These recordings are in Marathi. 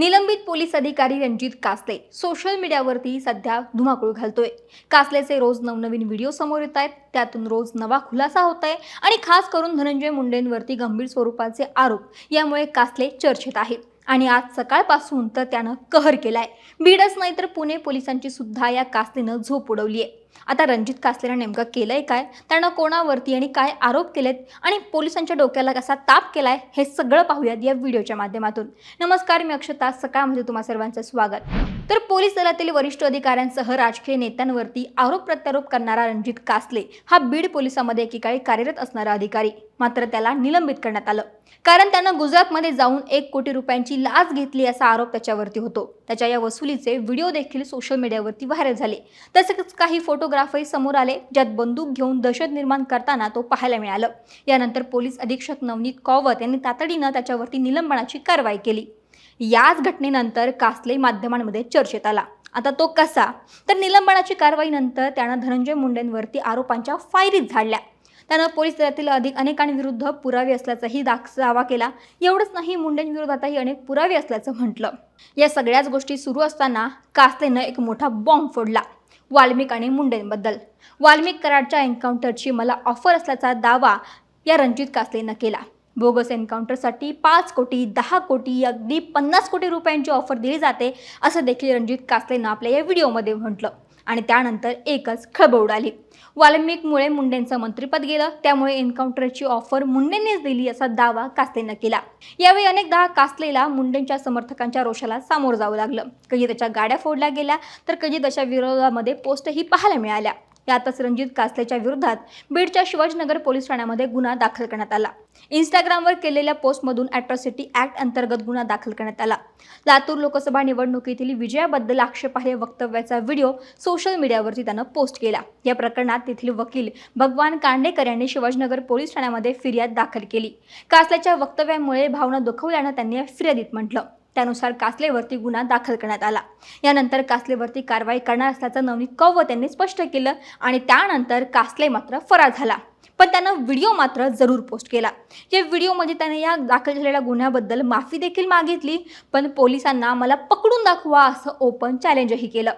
निलंबित पोलीस अधिकारी रणजित कासले सोशल मीडियावरती सध्या धुमाकूळ घालतोय. कासलेचे रोज नवनवीन व्हिडिओ समोर येत आहेत. त्यातून रोज नवा खुलासा होत आहे आणि खास करून धनंजय मुंडेंवरती गंभीर स्वरूपाचे आरोप. यामुळे कासले चर्चेत आहेत. आणि आज सकाळपासून तर त्यानं कहर केलाय. बीडच नाही तर पुणे पोलिसांची सुद्धा या कासलेनं झोप उडवली आहे आता रणजित कासलेनं नेमकं केलंय काय? त्यानं कोणावरती आणि काय आरोप केलेत? आणि पोलिसांच्या डोक्याला कसा ताप केलाय? हे सगळं पाहूयात या व्हिडिओच्या माध्यमातून. नमस्कार मी अक्षता. सकाळमध्ये तुम्हा सर्वांचं स्वागत. तर पोलीस दलातील वरिष्ठ अधिकाऱ्यांसह राजकीय नेत्यांवरती आरोप प्रत्यारोप करणारा रणजित कासले हा बीड पोलिसामध्ये एकेकाळी कार्यरत असणारा अधिकारी. मात्र त्याला निलंबित करण्यात आलं. कारण त्यानं गुजरातमध्ये जाऊन एक कोटी रुपयांची लाच घेतली असा आरोप त्याच्यावरती होतो. त्याच्या या वसुलीचे व्हिडिओ देखील सोशल मीडियावरती व्हायरल झाले. तसेच काही फोटोग्राफही समोर आले ज्यात बंदूक घेऊन दहशत निर्माण करताना तो पाहायला मिळालं. यानंतर पोलीस अधीक्षक नवनीत कौवत यांनी तातडीनं त्याच्यावरती निलंबनाची कारवाई केली. याच घटनेनंतर कासले माध्यमांमध्ये चर्चेत आला. आता तो कसा? तर निलंबनाची कारवाईनंतर त्यानं धनंजय मुंडेंवरती आरोपांच्या फायरीत झाडल्या. त्यानं पोलीस दलातील अधिक अनेकांविरुद्ध पुरावे असल्याचाही दाख दावा केला. एवढंच नाही मुंडेंविरोधातही अनेक पुरावे असल्याचं म्हटलं. या सगळ्याच गोष्टी सुरू असताना कासलेनं एक मोठा बॉम्ब फोडला वाल्मिक आणि मुंडेंबद्दल. वाल्मिक कराडच्या एन्काउंटरची मला ऑफर असल्याचा दावा या रणजित कासलेनं केला. बोगस एन्काउंटरसाठी पाच कोटी दहा कोटी अगदी पन्नास कोटी रुपयांची ऑफर दिली जाते असं देखील रणजित कासलेनं आपल्या या व्हिडिओमध्ये म्हटलं. आणि त्यानंतर एकच खळबळ उडाली. वाल्मिकमुळे मुंडेंचं मंत्रिपद गेलं त्यामुळे एन्काउंटरची ऑफर मुंडेंनीच दिली असा दावा कासलेनं केला. यावेळी अनेकदा कासलेला मुंडेंच्या समर्थकांच्या रोषाला सामोरं जावं लागलं. कधी त्याच्या गाड्या फोडल्या गेल्या तर कधी त्याच्या विरोधामध्ये पोस्टही पाहायला मिळाल्या. यातच रणजित कासलेच्या विरोधात बीडच्या शिवाजीनगर पोलीस ठाण्यामध्ये गुन्हा दाखल करण्यात आला. इंस्टाग्रामवर केलेल्या पोस्टमधून अॅट्रॉसिटी ॲक्ट अंतर्गत गुन्हा दाखल करण्यात आला. लातूर लोकसभा निवडणुकीतील विजयाबद्दल आक्षेपार्ह वक्तव्याचा व्हिडिओ सोशल मीडियावरती त्यानं पोस्ट केला. या प्रकरणात तेथील वकील भगवान कांडेकर यांनी शिवाजीनगर पोलीस ठाण्यामध्ये फिर्याद दाखल केली. कासल्याच्या वक्तव्यामुळे भावना दुखवल्यानं त्यांनी या फिर्यादीत म्हटलं. त्यानुसार कासलेवरती गुन्हा दाखल करण्यात आला. यानंतर कासलेवरती कारवाई करणार असल्याचं नवनीत कौव त्यांनी स्पष्ट केलं आणि त्यानंतर कासले मात्र फरार झाला. पण त्यानं व्हिडिओ मात्र जरूर पोस्ट केला. या व्हिडिओमध्ये त्याने या दाखल झालेल्या गुन्ह्याबद्दल माफी देखील मागितली पण पोलिसांना मला पकडून दाखवा असं ओपन चॅलेंजही केलं.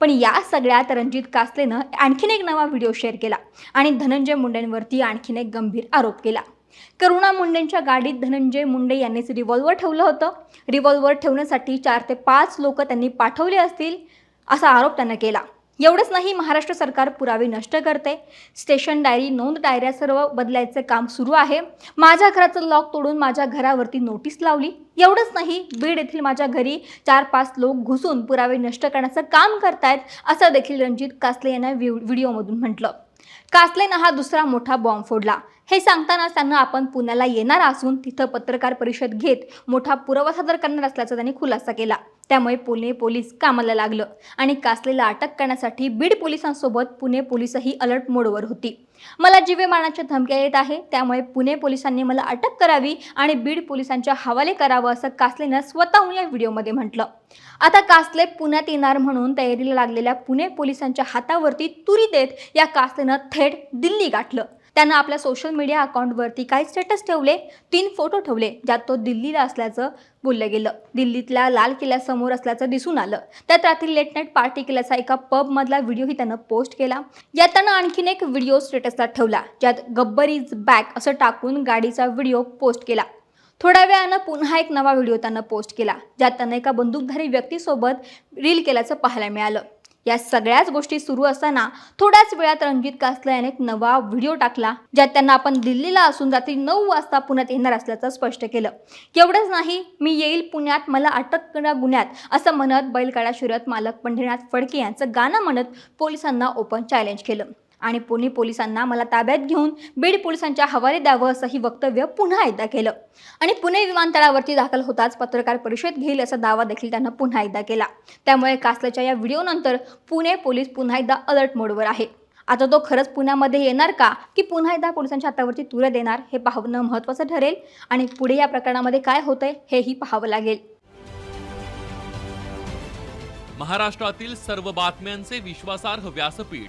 पण या सगळ्यात रणजित कासलेनं आणखीन एक नवा व्हिडिओ शेअर केला आणि धनंजय मुंडेंवरती आणखीन एक गंभीर आरोप केला. करुणा मुंडेंच्या गाडीत धनंजय मुंडे यांनीच रिव्हॉल्वर ठेवलं होतं. रिव्हॉल्वर ठेवण्यासाठी चार ते पाच लोक त्यांनी पाठवले असतील असा आरोप त्यांना केला. एवढंच नाही महाराष्ट्र सरकार पुरावे नष्ट करते. स्टेशन डायरी नोंद डायऱ्या सर्व बदलायचं काम सुरू आहे. माझ्या घराचं लॉक तोडून माझ्या घरावरती नोटीस लावली. एवढंच नाही बीड येथील माझ्या घरी चार पाच लोक घुसून पुरावे नष्ट करण्याचं काम करतायत असं देखील रणजित कासले यांना व्हिडिओमधून म्हटलं. कासलेनं हा दुसरा मोठा बॉम्ब फोडला. हे सांगतानाच त्यांना आपण पुण्याला येणार असून तिथं पत्रकार परिषद घेत मोठा पुरावा सादर करणार असल्याचा त्यांनी खुलासा केला. त्यामुळे पुणे पोलीस कामाला लागलं आणि कासलेला अटक करण्यासाठी बीड पोलिसांसोबत पुणे पोलीसही अलर्ट मोडवर होती. मला जीवे मारण्याच्या धमक्या येत आहे त्यामुळे पुणे पोलिसांनी मला अटक करावी आणि बीड पोलिसांच्या हवाले करावं असं कासलेनं स्वतःहून या व्हिडिओमध्ये म्हटलं. आता कासले पुण्यात येणार म्हणून तयारीला लागलेल्या पुणे पोलिसांच्या हातावरती तुरी देत या कासलेनं थेट दिल्ली गाठलं. त्यानं आपल्या सोशल मीडिया अकाउंटवरती काही स्टेटस ठेवले तीन फोटो ठेवले ज्यात तो दिल्लीला असल्याचं बोललं गेलं. दिल्लीतल्या लाल किल्ल्यासमोर असल्याचं दिसून आलं. त्यात रात्री लेट नाईट पार्टी केल्याचा एका पबमधला व्हिडिओही त्यानं पोस्ट केला. यात त्यानं आणखीन एक व्हिडिओ स्टेटसला ठेवला ज्यात गब्बर इज बॅक असं टाकून गाडीचा व्हिडिओ पोस्ट केला. थोड्या वेळानं पुन्हा एक नवा व्हिडिओ त्यानं पोस्ट केला ज्यात त्यानं एका बंदूकधारी व्यक्तीसोबत रील केल्याचं पाहायला मिळालं. या सगळ्याच गोष्टी सुरू असताना थोड्याच वेळात रणजित कासला याने एक नवा व्हिडिओ टाकला ज्यात त्यांना आपण दिल्लीला असून रात्री नऊ वाजता पुण्यात येणार असल्याचं स्पष्ट केलं. एवढंच नाही मी येईल पुण्यात मला अटक करा गुन्ह्यात असं म्हणत बैलगाडा शर्यत मालक पंढरीनाथ फडके यांचं गाणं म्हणत पोलिसांना ओपन चॅलेंज केलं. आणि पुणे पोलिसांना मला ताब्यात घेऊन बीड पोलिसांच्या हवाले द्यावं असंही वक्तव्य पुन्हा एकदा केलं. आणि पुणे विमानतळावरती दाखल होताच पत्रकार परिषद घेईल असा दावा देखील त्यानं पुन्हा एकदा केला. त्यामुळे कासल्याच्या या व्हिडिओनंतर पुणे पोलीस पुन्हा एकदा अलर्ट मोडवर आहे. आता तो खरंच पुण्यामध्ये येणार का? की पुन्हा एकदा पोलिसांच्या हातावरती तुरे देणार? हे पाहणं महत्त्वाचं ठरेल. आणि पुढे या प्रकरणामध्ये काय होतंय हेही पाहावं लागेल. महाराष्ट्रातील सर्व बातम्यांचे विश्वासार्ह व्यासपीठ.